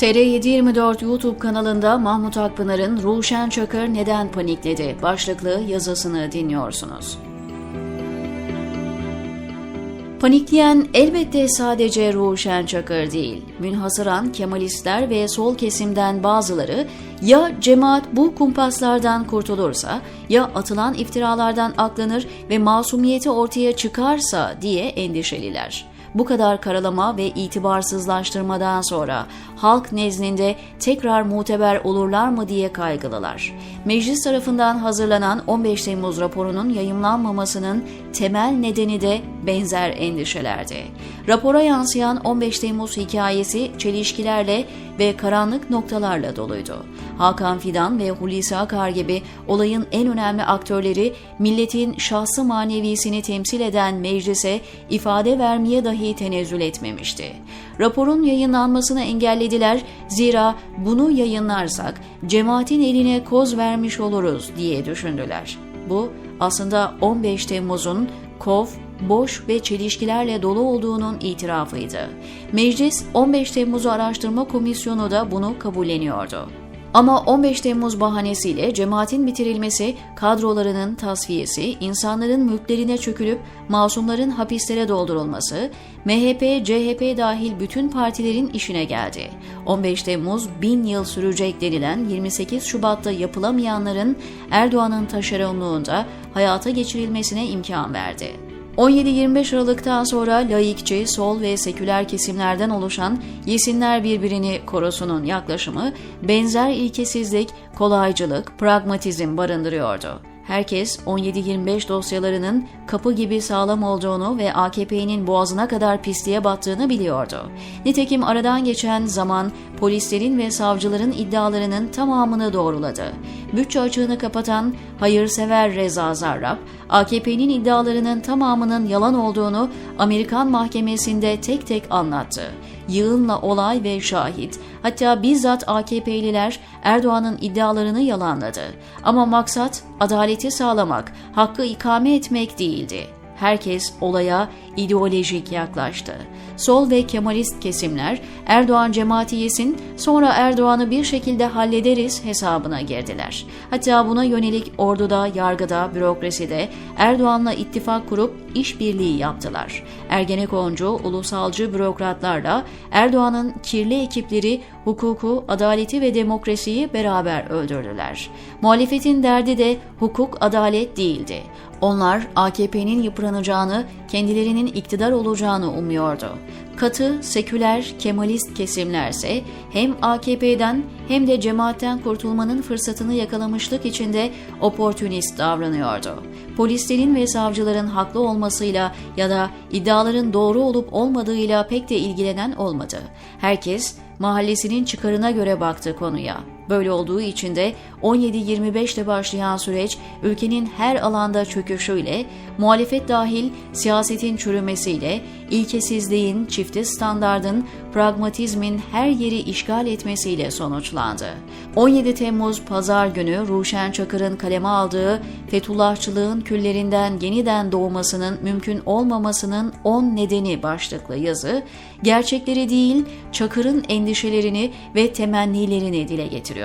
TR724 YouTube kanalında Mahmut Akpınar'ın Ruşen Çakır neden panikledi başlıklı yazısını dinliyorsunuz. Panikleyen elbette sadece Ruşen Çakır değil, münhasıran Kemalistler ve sol kesimden bazıları ya cemaat bu kumpaslardan kurtulursa ya atılan iftiralardan aklanır ve masumiyeti ortaya çıkarsa diye endişeliler. Bu kadar karalama ve itibarsızlaştırmadan sonra halk nezdinde tekrar muteber olurlar mı diye kaygılılar. Meclis tarafından hazırlanan 15 Temmuz raporunun yayımlanmamasının temel nedeni de benzer endişelerdi. Rapora yansıyan 15 Temmuz hikayesi çelişkilerle ve karanlık noktalarla doluydu. Hakan Fidan ve Hulusi Akar gibi olayın en önemli aktörleri milletin şahsı manevisini temsil eden meclise ifade vermeye dahi tenezzül etmemişti. Raporun yayınlanmasını engellediler zira bunu yayınlarsak cemaatin eline koz vermiş oluruz diye düşündüler. Bu aslında 15 Temmuz'un kov, boş ve çelişkilerle dolu olduğunun itirafıydı. Meclis 15 Temmuz'u araştırma komisyonu da bunu kabulleniyordu. Ama 15 Temmuz bahanesiyle cemaatin bitirilmesi, kadrolarının tasfiyesi, insanların mülklerine çökülüp masumların hapislere doldurulması, MHP, CHP dahil bütün partilerin işine geldi. 15 Temmuz bin yıl sürecek denilen 28 Şubat'ta yapılamayanların Erdoğan'ın taşeronluğunda hayata geçirilmesine imkan verdi. 17-25 Aralık'tan sonra laikçi, sol ve seküler kesimlerden oluşan yesinler birbirini korusunun yaklaşımı benzer ilkesizlik, kolaycılık, pragmatizm barındırıyordu. Herkes 17-25 dosyalarının kapı gibi sağlam olduğunu ve AKP'nin boğazına kadar pisliğe battığını biliyordu. Nitekim aradan geçen zaman polislerin ve savcıların iddialarının tamamını doğruladı. Bütçe açığını kapatan hayırsever Reza Zarrab, AKP'nin iddialarının tamamının yalan olduğunu Amerikan mahkemesinde tek tek anlattı. Yığınla olay ve şahit, hatta bizzat AKP'liler Erdoğan'ın iddialarını yalanladı. Ama maksat adaleti sağlamak, hakkı ikame etmek değildi. Herkes olaya ideolojik yaklaştı. Sol ve Kemalist kesimler Erdoğan cemaati yesin sonra Erdoğan'ı bir şekilde hallederiz hesabına girdiler. Hatta buna yönelik orduda, yargıda, bürokraside Erdoğan'la ittifak kurup işbirliği yaptılar. Ergenekoncu, ulusalcı bürokratlarla Erdoğan'ın kirli ekipleri hukuku, adaleti ve demokrasiyi beraber öldürdüler. Muhalefetin derdi de hukuk, adalet değildi. Onlar AKP'nin yıpranacağını, kendilerinin iktidar olacağını umuyordu. Katı, seküler, kemalist kesimlerse hem AKP'den hem de cemaatten kurtulmanın fırsatını yakalamışlık içinde oportunist davranıyordu. Polislerin ve savcıların haklı olmasıyla ya da iddiaların doğru olup olmadığıyla pek de ilgilenen olmadı. Herkes mahallesinin çıkarına göre baktı konuya. Böyle olduğu için de 17-25'te başlayan süreç ülkenin her alanda çöküşüyle, muhalefet dahil siyasetin çürümesiyle, ilkesizliğin, çifte standardın, pragmatizmin her yeri işgal etmesiyle sonuçlandı. 17 Temmuz Pazar günü Ruşen Çakır'ın kaleme aldığı Fethullahçılığın küllerinden yeniden doğmasının mümkün olmamasının 10 nedeni başlıklı yazı, gerçekleri değil Çakır'ın endişelerini ve temennilerini dile getiriyor.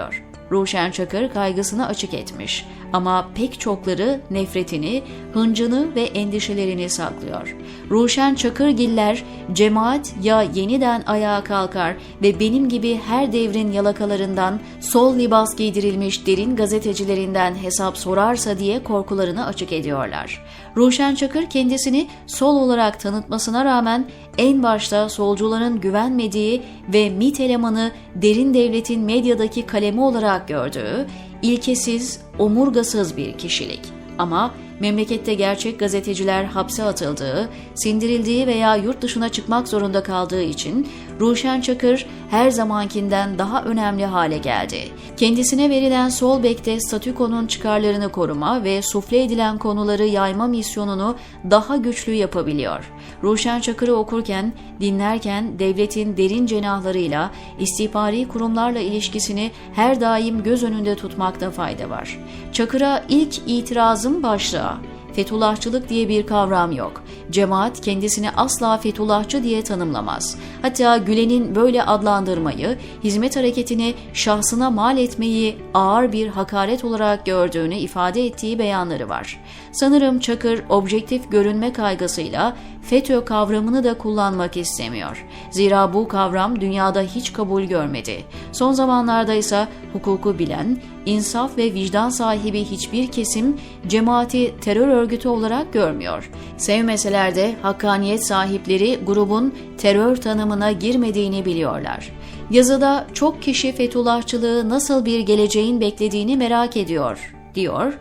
Ruşen Çakır kaygısını açık etmiş ama pek çokları nefretini, hıncını ve endişelerini saklıyor. Ruşen Çakırgiller cemaat ya yeniden ayağa kalkar ve benim gibi her devrin yalakalarından sol libas giydirilmiş derin gazetecilerinden hesap sorarsa diye korkularını açık ediyorlar. Ruşen Çakır kendisini sol olarak tanıtmasına rağmen en başta solcuların güvenmediği ve MİT elemanı derin devletin medyadaki kalemi olarak gördüğü ilkesiz, omurgasız bir kişilik. Ama memlekette gerçek gazeteciler hapse atıldığı, sindirildiği veya yurt dışına çıkmak zorunda kaldığı için Ruşen Çakır her zamankinden daha önemli hale geldi. Kendisine verilen sol bekte statükonun çıkarlarını koruma ve sufle edilen konuları yayma misyonunu daha güçlü yapabiliyor. Ruşen Çakır'ı okurken, dinlerken devletin derin cenahlarıyla, istihbari kurumlarla ilişkisini her daim göz önünde tutmakta fayda var. Çakır'a ilk itirazım başlığa Fethullahçılık diye bir kavram yok. Cemaat kendisini asla Fethullahçı diye tanımlamaz. Hatta Gülen'in böyle adlandırmayı, hizmet hareketini şahsına mal etmeyi ağır bir hakaret olarak gördüğünü ifade ettiği beyanları var. Sanırım Çakır objektif görünme kaygısıyla FETÖ kavramını da kullanmak istemiyor. Zira bu kavram dünyada hiç kabul görmedi. Son zamanlarda ise hukuku bilen, insaf ve vicdan sahibi hiçbir kesim cemaati terör örgütü olarak görmüyor. Sevmeseler de hakkaniyet sahipleri grubun terör tanımına girmediğini biliyorlar. Yazıda çok kişi Fethullahçılığı nasıl bir geleceğin beklediğini merak ediyor, diyor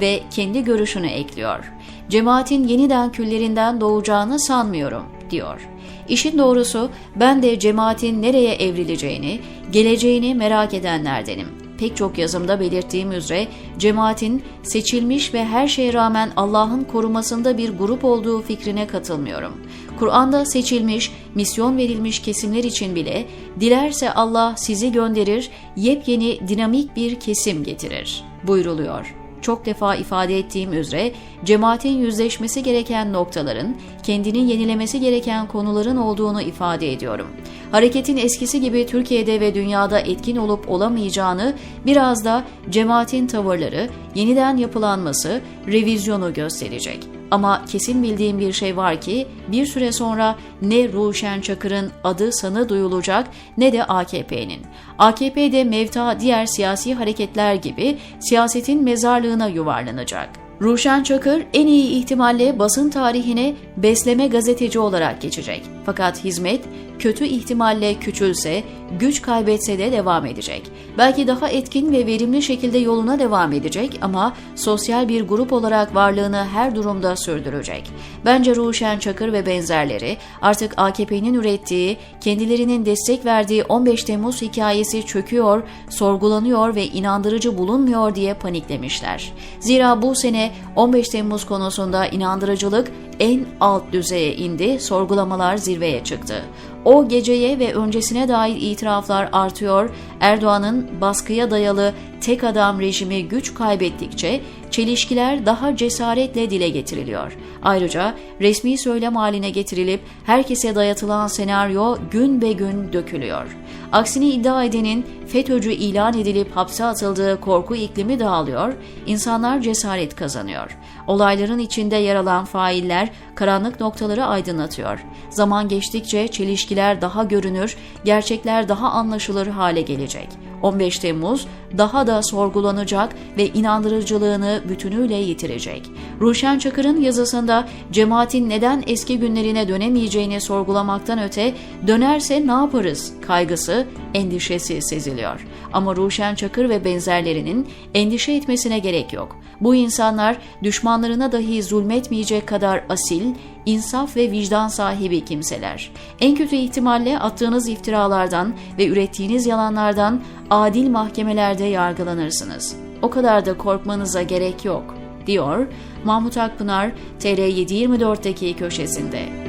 ve kendi görüşünü ekliyor. Cemaatin yeniden küllerinden doğacağını sanmıyorum, diyor. İşin doğrusu ben de cemaatin nereye evrileceğini, geleceğini merak edenlerdenim. Pek çok yazımda belirttiğim üzere cemaatin seçilmiş ve her şeye rağmen Allah'ın korumasında bir grup olduğu fikrine katılmıyorum. Kur'an'da seçilmiş, misyon verilmiş kesimler için bile dilerse Allah sizi gönderir, yepyeni dinamik bir kesim getirir buyruluyor çok defa ifade ettiğim üzere cemaatin yüzleşmesi gereken noktaların, kendini yenilemesi gereken konuların olduğunu ifade ediyorum. Hareketin eskisi gibi Türkiye'de ve dünyada etkin olup olamayacağını biraz da cemaatin tavırları, yeniden yapılanması, revizyonu gösterecek. Ama kesin bildiğim bir şey var ki bir süre sonra ne Ruşen Çakır'ın adı sanı duyulacak ne de AKP'nin. AKP'de mevta diğer siyasi hareketler gibi siyasetin mezarlığına yuvarlanacak. Ruşen Çakır en iyi ihtimalle basın tarihine besleme gazeteci olarak geçecek. Fakat hizmet kötü ihtimalle küçülse, güç kaybetse de devam edecek. Belki daha etkin ve verimli şekilde yoluna devam edecek ama sosyal bir grup olarak varlığını her durumda sürdürecek. Bence Ruşen Çakır ve benzerleri artık AKP'nin ürettiği, kendilerinin destek verdiği 15 Temmuz hikayesi çöküyor, sorgulanıyor ve inandırıcı bulunmuyor diye paniklemişler. Zira bu sene 15 Temmuz konusunda inandırıcılık en alt düzeye indi, sorgulamalar zirveye çıktı. O geceye ve öncesine dair itiraflar artıyor, Erdoğan'ın baskıya dayalı tek adam rejimi güç kaybettikçe çelişkiler daha cesaretle dile getiriliyor. Ayrıca resmi söylem haline getirilip herkese dayatılan senaryo gün be gün dökülüyor. Aksini iddia edenin FETÖ'cü ilan edilip hapse atıldığı korku iklimi dağılıyor, insanlar cesaret kazanıyor. Olayların içinde yer alan failler karanlık noktaları aydınlatıyor. Zaman geçtikçe çelişkiler daha görünür, gerçekler daha anlaşılır hale gelecek. 15 Temmuz daha da sorgulanacak ve inandırıcılığını bütünüyle yitirecek. Ruşen Çakır'ın yazısında cemaatin neden eski günlerine dönemeyeceğini sorgulamaktan öte dönerse ne yaparız kaygısı, endişesi seziliyor. Ama Ruşen Çakır ve benzerlerinin endişe etmesine gerek yok. Bu insanlar düşmanlarına dahi zulmetmeyecek kadar asil, insaf ve vicdan sahibi kimseler. En kötü ihtimalle attığınız iftiralardan ve ürettiğiniz yalanlardan adil mahkemelerde yargılanırsınız. O kadar da korkmanıza gerek yok, diyor Mahmut Akpınar TR724'deki köşesinde.